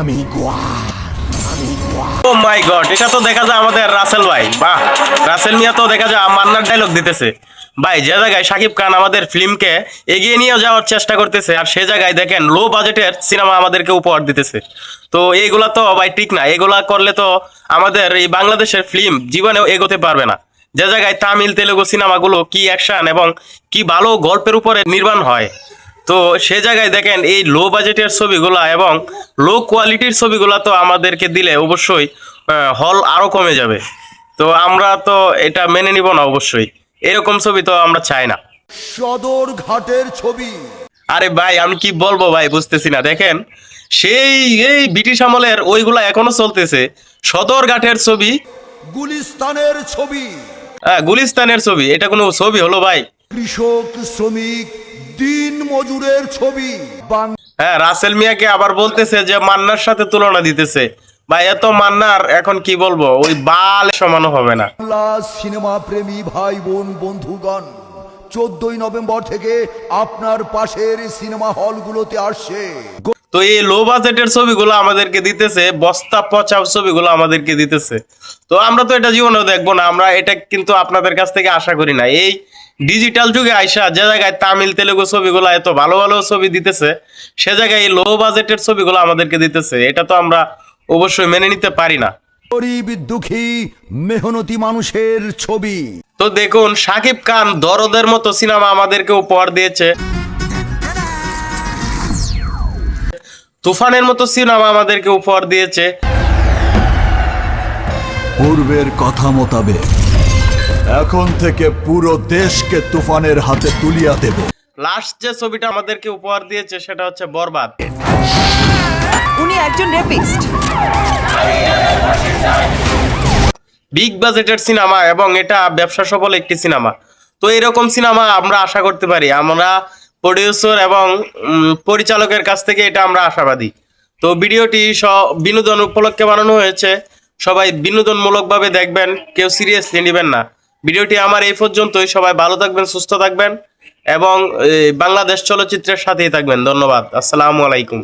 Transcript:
আমি ও মাই গড এটা তো দেখা যায় আমাদের রাসেল ভাই। বাহ, রাসেল মিয়া তো দেখা যায় মান্নার ডায়লগ দিতেছে। ভাই, যে জায়গায় শাকিব খান আমাদের ফিল্মকে এগিয়ে নিয়ে যাওয়ার চেষ্টা করতেছে, আর সে জায়গায় দেখেন লো বাজেটের সিনেমা আমাদেরকে উপহার দিতেছে। তো এইগুলা তো ভাই ঠিক না এগুলা করলে তো আমাদের এই বাংলাদেশের ফিল্ম জীবনেও এগোতে পারবে না। যে জায়গায় তামিল, তেলেগু সিনেমাগুলো কি অ্যাকশন এবং কি ভালো গল্পের উপরে নির্মাণ হয় তো সে জায়গায় দেখেন এই লো বাজেটের ছবিগুলা এবং লো কোয়ালিটির ছবিগুলা তো আমাদেরকে দিলে অবশ্যই হল আরও কমে যাবে। তো আমরা তো এটা মেনে নিব না অবশ্যই। এরকম ছবি তো আমরা চাই না। সদর ঘাটের ছবি। আরে ভাই আমি কি বলব ভাই বুঝতেছি না। দেখেন সেই এই ব্রিটিশ আমলের ওইগুলা এখনও চলতেছে। সদরঘাটের ছবি। গুলিস্তানের ছবি। হ্যাঁ, গুলিস্তানের ছবি। এটা কোনো ছবি হলো ভাই। কৃষক শ্রমিক দিন মজুরের ছবি। হ্যাঁ রাসেল মিয়াকে আবার বলতেছে যে মান্নার সাথে তুলনা দিতেছে। ভাই এত মান্নার এখন কি বলব? ওই বাল সমানো হবে না। সিনেমা প্রেমী ভাই বোন বন্ধুগণ চোদ্দই নভেম্বর থেকে আপনার পাশের সিনেমা হলগুলোতে আসছে। তো এই লো বাজেটের ছবিগুলো আমাদেরকে দিতেছে বস্তা পচা ছবিগুলো আমাদেরকে দিতেছে। তো আমরা তো এটা জীবনেও দেখব না আমরা এটা কিন্তু আপনাদের কাছ থেকে আশা করি না। এই ডিজিটাল যুগে আইসা যে জায়গায় তামিল তেলেগু ছবিগুলো এত ভালো ভালো ছবি দিতেছে সে জায়গায় এই লো বাজেটের ছবিগুলো আমাদেরকে দিতেছে। এটা তো আমরা অবশ্যই মেনে নিতে পারি না। গরিব দুঃখী মেহনতি মানুষের ছবি। তো দেখুন সাকিব খান দরদের মতো সিনেমা আমাদেরকে উপহার দিয়েছে। তুফানের মতো সিনেমা আমাদেরকে উপহার দিয়েছে। পূর্বের কথা মোতাবেক এখন থেকে পুরো দেশকে তুফানের হাতে তুলিয়া দেব। লাস্ট যে ছবিটা আমাদেরকে উপহার দিয়েছে সেটা হচ্ছে বরবাদ। উনি একজন রেপিস্ট বিগ বাজেটের সিনেমা এবং এটা ব্যবসা সফল একটি সিনেমা তো এরকম সিনেমা আমরা আশা করতে পারি। আমরা প্রডিউসার এবং পরিচালকের কাছ থেকে এটা আমরা আশাবাদী। তো ভিডিওটি স- বিনোদন উপলক্ষে বানানো হয়েছে। সবাই বিনোদনমূলকভাবে দেখবেন কেউ সিরিয়াসলি নেবেন না। ভিডিওটি আমার এই পর্যন্তই। সবাই ভালো থাকবেন, সুস্থ থাকবেন এবং বাংলাদেশ চলচ্চিত্রের সাথেই থাকবেন। ধন্যবাদ। আসসালামু আলাইকুম।